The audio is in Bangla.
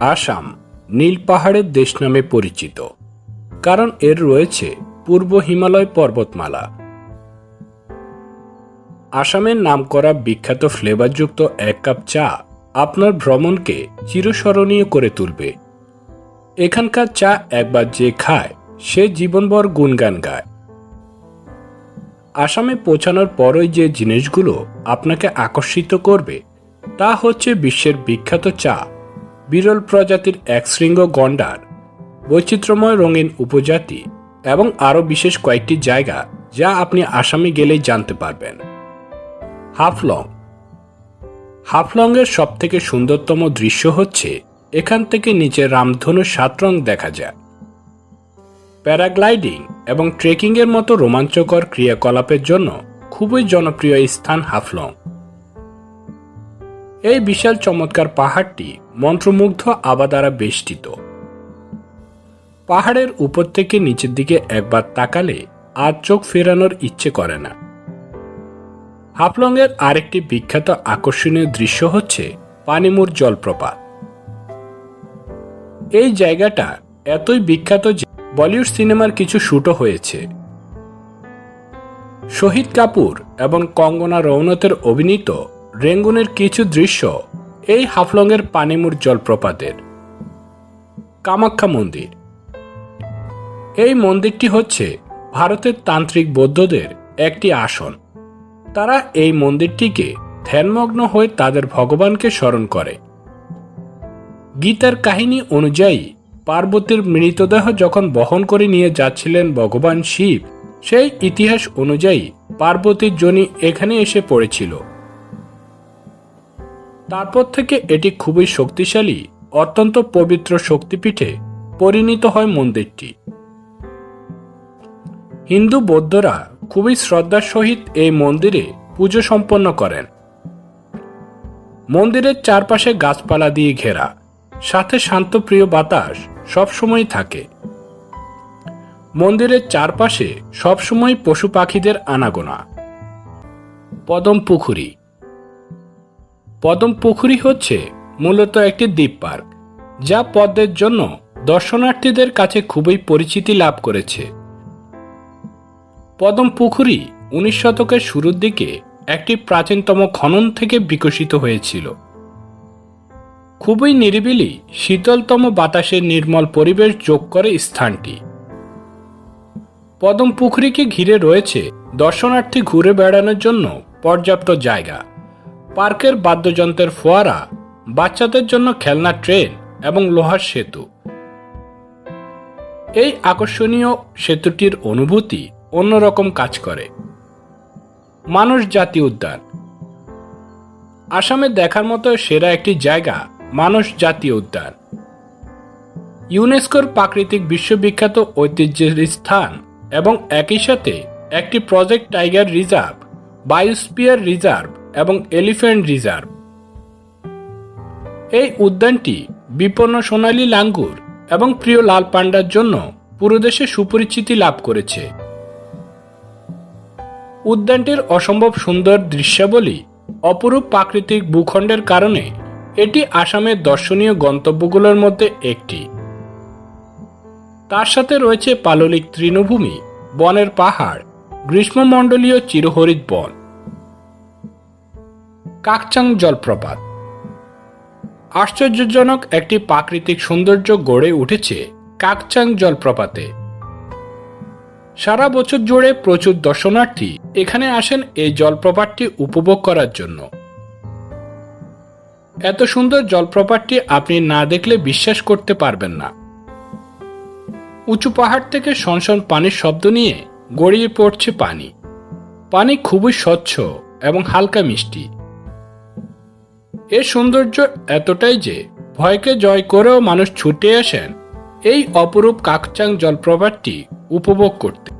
আসাম নীল পাহাড়ের দেশ নামে পরিচিত, কারণ এর রয়েছে পূর্ব হিমালয় পর্বতমালা। আসামের নামকরা বিখ্যাত ফ্লেভারযুক্ত এক কাপ চা আপনার ভ্রমণকে চিরস্মরণীয় করে তুলবে। এখানকার চা একবার যে খায়, সে জীবনভর গুণগান গায়। আসামে পৌঁছানোর পরই যে জিনিসগুলো আপনাকে আকর্ষিত করবে, তা হচ্ছে বিশ্বের বিখ্যাত চা। বিরল প্রজাতির এক শৃঙ্গ গন্ডার, বৈচিত্র্যময় রঙিন উপজাতি এবং আরও বিশেষ কয়েকটি জায়গা যা আপনি আসামে গেলেই জানতে পারবেন। হাফলং। হাফলংয়ের সবথেকে সুন্দরতম দৃশ্য হচ্ছে এখান থেকে নিচে রামধনু সাত রং দেখা যায়। প্যারাগ্লাইডিং এবং ট্রেকিংয়ের মতো রোমাঞ্চকর ক্রিয়াকলাপের জন্য খুবই জনপ্রিয় স্থান হাফলং। এই বিশাল চমৎকার পাহাড়টি মন্ত্রমুগ্ধ আবা দ্বারা বেষ্টিত। পাহাড়ের উপর থেকে নিচের দিকে একবার তাকালে আর চোখ ফেরানোর ইচ্ছে করে না। হাফলংয়ের আরেকটি বিখ্যাত আকর্ষণীয় দৃশ্য হচ্ছে পানিমুর জলপ্রপাত। এই জায়গাটা এতই বিখ্যাত যে বলিউড সিনেমার কিছু শুটও হয়েছে। শহীদ কাপুর এবং কঙ্গনা রৌনতের অভিনীত রেঙ্গুনের কিছু দৃশ্য এই হাফলংয়ের পানিমুর জলপ্রপাতের। কামাখ্যা মন্দির। এই মন্দিরটি হচ্ছে ভারতের তান্ত্রিক বৌদ্ধদের একটি আসন। তারা এই মন্দিরটিকে ধ্যানমগ্ন হয়ে তাদের ভগবানকে স্মরণ করে। গীতার কাহিনী অনুযায়ী পার্বতীর মৃতদেহ যখন বহন করে নিয়ে যাচ্ছিলেন ভগবান শিব, সেই ইতিহাস অনুযায়ী পার্বতীর জনি এখানে এসে পড়েছিল। তারপর থেকে এটি খুবই শক্তিশালী, অত্যন্ত পবিত্র শক্তিপীঠে পরিণত হয় মন্দিরটি। হিন্দু বৌদ্ধরা খুবই শ্রদ্ধার সহিত এই মন্দিরে পুজো সম্পন্ন করেন। মন্দিরের চারপাশে গাছপালা দিয়ে ঘেরা, সাথে শান্তপ্রিয় বাতাস সবসময় থাকে। মন্দিরের চারপাশে সবসময় পশু পাখিদের আনাগোনা। পদম পুকুরি পদম পুকুরি হচ্ছে মূলত একটি দ্বীপ পার্ক, যা পদ্মের জন্য দর্শনার্থীদের কাছে খুবই পরিচিতি লাভ করেছে। পদম পুকুরি উনিশ শতকের শুরুর দিকে একটি প্রাচীনতম খনন থেকে বিকশিত হয়েছিল। খুবই নিরিবিলি, শীতলতম বাতাসের নির্মল পরিবেশ যোগ করে স্থানটি। পদম পুকুরিকে ঘিরে রয়েছে দর্শনার্থী ঘুরে বেড়ানোর জন্য পর্যাপ্ত জায়গা। পার্কের বাদ্যযন্ত্রের ফোয়ারা, বাচ্চাদের জন্য খেলনা ট্রেন এবং লোহার সেতু। এই আকর্ষণীয় সেতুটির অনুভূতি অন্যরকম কাজ করে। মানুষ জাতীয় উদ্যান। আসামে দেখার মতো সেরা একটি জায়গা মানুষ জাতীয় উদ্যান। ইউনেস্কোর প্রাকৃতিক বিশ্ববিখ্যাত ঐতিহ্যের স্থান এবং একই সাথে একটি project tiger reserve biosphere reserve এবং এলিফ্যান্ট রিজার্ভ। এই উদ্যানটি বিপন্ন সোনালী লাঙ্গুর এবং প্রিয় লাল পান্ডার জন্য পুরো দেশে সুপরিচিতি লাভ করেছে। উদ্যানটির অসম্ভব সুন্দর দৃশ্যাবলী অপরূপ প্রাকৃতিক ভূখণ্ডের কারণে এটি আসামের দর্শনীয় গন্তব্যগুলোর মধ্যে একটি। তার সাথে রয়েছে পাললিক তৃণভূমি, বনের পাহাড়, গ্রীষ্মমণ্ডলীয় চিরহরিত বন। কাকচাং জলপ্রপাত। আশ্চর্যজনক একটি প্রাকৃতিক সৌন্দর্য গড়ে উঠেছে কাকচাং জলপ্রপাতে। সারা বছর জুড়ে প্রচুর দর্শনার্থী এখানে আসেন এই জলপ্রপাতটি উপভোগ করার জন্য। এত সুন্দর জলপ্রপাতটি আপনি না দেখলে বিশ্বাস করতে পারবেন না। উঁচু পাহাড় থেকে সনসন পানির শব্দ নিয়ে গড়িয়ে পড়ছে পানি। পানি খুবই স্বচ্ছ এবং হালকা মিষ্টি। এর সৌন্দর্য এতটাই যে ভয়কে জয় করেও মানুষ ছুটে আসেন এই অপরূপ কাকচাং জলপ্রপাতটি উপভোগ করতে।